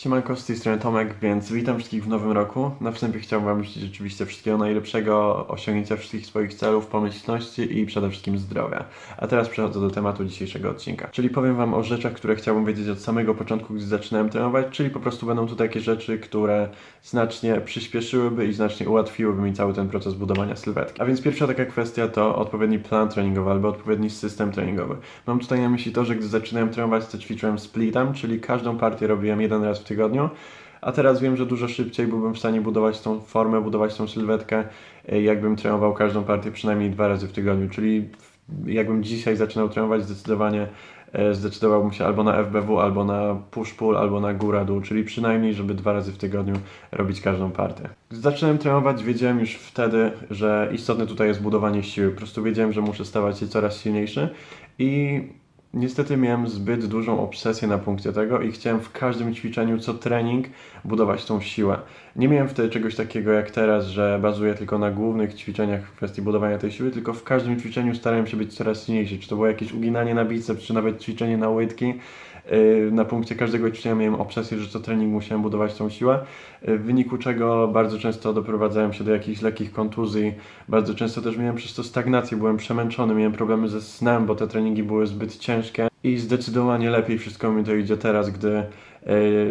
Siemanko, z tej strony Tomek, więc witam wszystkich w nowym roku. Na wstępie chciałbym Wam życzyć oczywiście wszystkiego najlepszego, osiągnięcia wszystkich swoich celów, pomyślności i przede wszystkim zdrowia. A teraz przechodzę do tematu dzisiejszego odcinka. Czyli powiem Wam o rzeczach, które chciałbym wiedzieć od samego początku, gdy zaczynałem trenować, czyli po prostu będą to takie rzeczy, które znacznie przyspieszyłyby i znacznie ułatwiłyby mi cały ten proces budowania sylwetki. A więc pierwsza taka kwestia to odpowiedni plan treningowy albo odpowiedni system treningowy. Mam tutaj na myśli to, że gdy zaczynałem trenować, to ćwiczyłem splitem, czyli każdą partię robiłem jeden raz w tygodniu. A teraz wiem, że dużo szybciej byłbym w stanie budować tą formę, budować tą sylwetkę, e, jakbym trenował każdą partię przynajmniej dwa razy w tygodniu. Czyli jakbym dzisiaj zaczynał trenować, zdecydowanie e, zdecydowałbym się albo na FBW, albo na push-pull, albo na góra-dół, czyli przynajmniej, żeby dwa razy w tygodniu robić każdą partię. Gdy zaczynałem trenować, wiedziałem już wtedy, że istotne tutaj jest budowanie siły. Po prostu wiedziałem, że muszę stawać się coraz silniejszy i Niestety miałem zbyt dużą obsesję na punkcie tego i chciałem w każdym ćwiczeniu, co trening, budować tą siłę. Nie miałem wtedy czegoś takiego jak teraz, że bazuję tylko na głównych ćwiczeniach w kwestii budowania tej siły, tylko w każdym ćwiczeniu starałem się być coraz silniejszy. Czy to było jakieś uginanie na biceps, czy nawet ćwiczenie na łydki. Yy, Na punkcie każdego ćwiczenia miałem obsesję, że co trening musiałem budować tą siłę, yy, w wyniku czego bardzo często doprowadzałem się do jakichś lekkich kontuzji, bardzo często też miałem przez to stagnację, byłem przemęczony, miałem problemy ze snem, bo te treningi były zbyt ciężkie i zdecydowanie lepiej wszystko mi to idzie teraz, gdy e,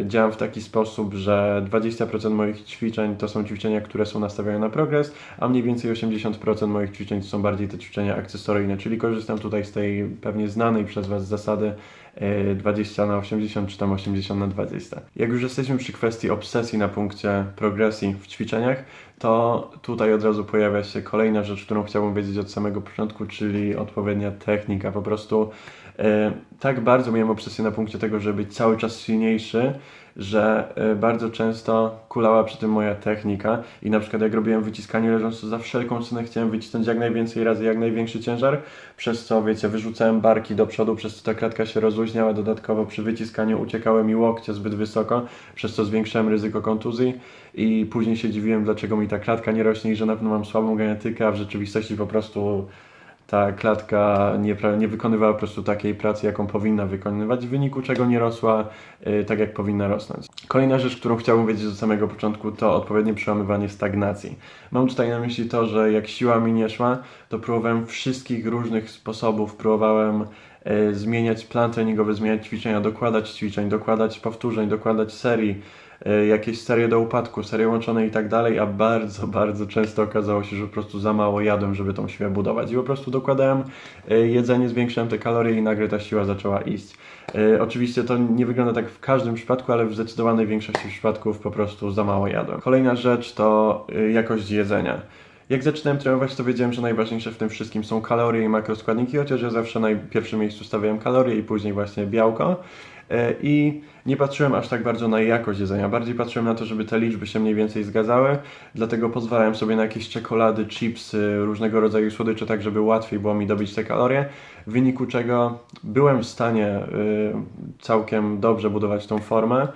działam w taki sposób, że 20% moich ćwiczeń to są ćwiczenia, które są nastawione na progres, a mniej więcej 80% moich ćwiczeń to są bardziej te ćwiczenia akcesoryjne, czyli korzystam tutaj z tej pewnie znanej przez Was zasady e, 20 na 80 czy tam 80 na 20. Jak już jesteśmy przy kwestii obsesji na punkcie progresji w ćwiczeniach, to tutaj od razu pojawia się kolejna rzecz, którą chciałbym wiedzieć od samego początku, czyli odpowiednia technika. Po prostu e, tak bardzo miałem obsesję na punkcie tego, żeby być cały czas silniejszy, że e, bardzo często kulała przy tym moja technika i na przykład jak robiłem wyciskanie leżąc, to za wszelką cenę chciałem wycisnąć jak najwięcej razy, jak największy ciężar, przez co wiecie, wyrzucałem barki do przodu, przez co ta klatka się rozluźniała, dodatkowo przy wyciskaniu uciekały mi łokcie zbyt wysoko, przez co zwiększałem ryzyko kontuzji i później się dziwiłem, dlaczego mi ta klatka nie rośnie i że na pewno mam słabą genetykę, a w rzeczywistości po prostu ta klatka nie, nie wykonywała po prostu takiej pracy, jaką powinna wykonywać, w wyniku czego nie rosła y, tak, jak powinna rosnąć. Kolejna rzecz, którą chciałbym wiedzieć od samego początku, to odpowiednie przełamywanie stagnacji. Mam tutaj na myśli to, że jak siła mi nie szła, to próbowałem wszystkich różnych sposobów, próbowałem y, zmieniać plan treningowy, zmieniać ćwiczenia, dokładać ćwiczeń, dokładać powtórzeń, dokładać serii, jakieś serie do upadku, serie łączone i tak dalej, a bardzo, bardzo często okazało się, że po prostu za mało jadłem, żeby tą siłę budować i po prostu dokładałem y, jedzenie, zwiększałem te kalorie i nagle ta siła zaczęła iść. Y, Oczywiście to nie wygląda tak w każdym przypadku, ale w zdecydowanej większości przypadków po prostu za mało jadłem. Kolejna rzecz to jakość jedzenia. Jak zaczynałem trenować, to wiedziałem, że najważniejsze w tym wszystkim są kalorie i makroskładniki, chociaż ja zawsze na pierwszym miejscu stawiałem kalorie i później właśnie białko. E, I nie patrzyłem aż tak bardzo na jakość jedzenia, bardziej patrzyłem na to, żeby te liczby się mniej więcej zgadzały, dlatego pozwalałem sobie na jakieś czekolady, chipsy, różnego rodzaju słodycze, tak żeby łatwiej było mi dobić te kalorie, w wyniku czego byłem w stanie y, całkiem dobrze budować tą formę,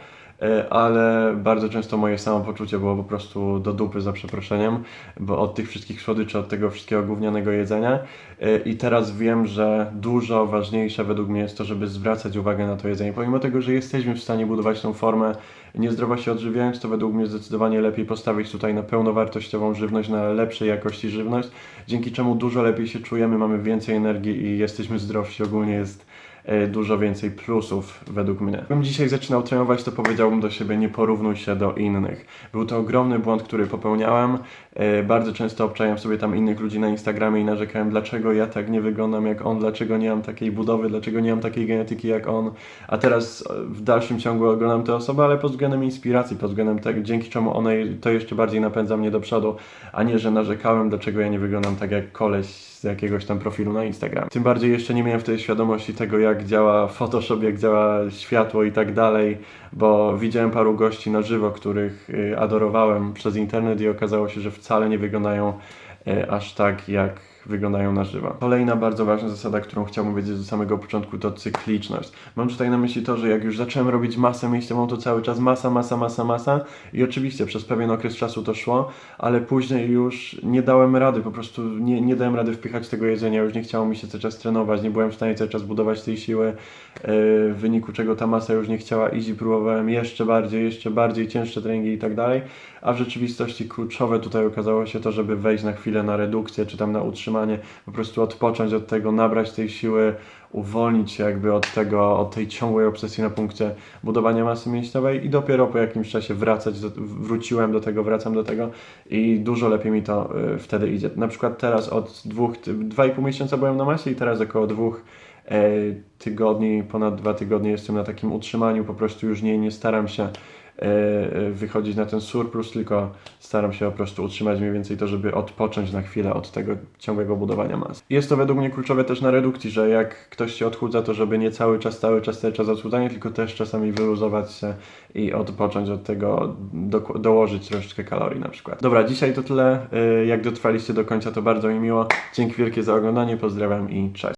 ale bardzo często moje samopoczucie było po prostu do dupy za przeproszeniem, bo od tych wszystkich słodyczy, od tego wszystkiego gównianego jedzenia y, i teraz wiem, że dużo ważniejsze według mnie jest to, żeby zwracać uwagę na to jedzenie. Pomimo tego, że jesteśmy w stanie budować tą formę niezdrowo się odżywiając, to według mnie zdecydowanie lepiej postawić tutaj na pełnowartościową żywność, na lepszej jakości żywność, dzięki czemu dużo lepiej się czujemy, mamy więcej energii i jesteśmy zdrowsi. Ogólnie jest e, dużo więcej plusów według mnie. Gdybym dzisiaj zaczynał trenować, to powiedziałbym do siebie nie porównuj się do innych. Był to ogromny błąd, który popełniałem. E, Bardzo często obczajam sobie tam innych ludzi na Instagramie i narzekałem, dlaczego ja tak nie wyglądam jak on, dlaczego nie mam takiej budowy, dlaczego nie mam takiej genetyki jak on. A teraz e, w dalszym ciągu oglądam te osoby, ale pod względem inspiracji, pod względem tego, dzięki czemu one to jeszcze bardziej napędza mnie do przodu, a nie, że narzekałem, dlaczego ja nie wyglądam tak jak koleś z jakiegoś tam profilu na Instagram. Tym bardziej jeszcze nie miałem wtedy świadomości tego, jak działa Photoshop, jak działa światło i tak dalej, bo widziałem paru gości na żywo, których y, adorowałem przez internet i okazało się, że wcale nie wyglądają y, aż tak, jak wyglądają na żywo. Kolejna bardzo ważna zasada, którą chciałbym wiedzieć do samego początku, to cykliczność. Mam tutaj na myśli to, że jak już zacząłem robić masę mięśniową, to cały czas masa, masa, masa, masa i oczywiście przez pewien okres czasu to szło, ale później już nie dałem rady, po prostu nie, nie dałem rady wpychać tego jedzenia, już nie chciało mi się cały czas trenować, nie byłem w stanie cały czas budować tej siły, yy, w wyniku czego ta masa już nie chciała iść i próbowałem jeszcze bardziej, jeszcze bardziej cięższe treningi i tak dalej, a w rzeczywistości kluczowe tutaj okazało się to, żeby wejść na chwilę na redukcję, czy tam na utrzymanie, po prostu odpocząć od tego, nabrać tej siły, uwolnić się jakby od tego, od tej ciągłej obsesji na punkcie budowania masy mięśniowej i dopiero po jakimś czasie wracać, do, wróciłem do tego, wracam do tego i dużo lepiej mi to y, wtedy idzie. Na przykład teraz od dwóch, dwa i pół miesiąca byłem na masie i teraz około dwóch e, tygodni, ponad dwa tygodnie jestem na takim utrzymaniu, po prostu już nie, nie staram się wychodzić na ten surplus, tylko staram się po prostu utrzymać mniej więcej to, żeby odpocząć na chwilę od tego ciągłego budowania masy. Jest to według mnie kluczowe też na redukcji, że jak ktoś się odchudza, to żeby nie cały czas, cały czas, cały czas odchudzanie, tylko też czasami wyluzować się i odpocząć od tego, do, dołożyć troszeczkę kalorii na przykład. Dobra, dzisiaj to tyle. Y, Jak dotrwaliście do końca, to bardzo mi miło. Dzięki wielkie za oglądanie, pozdrawiam i cześć.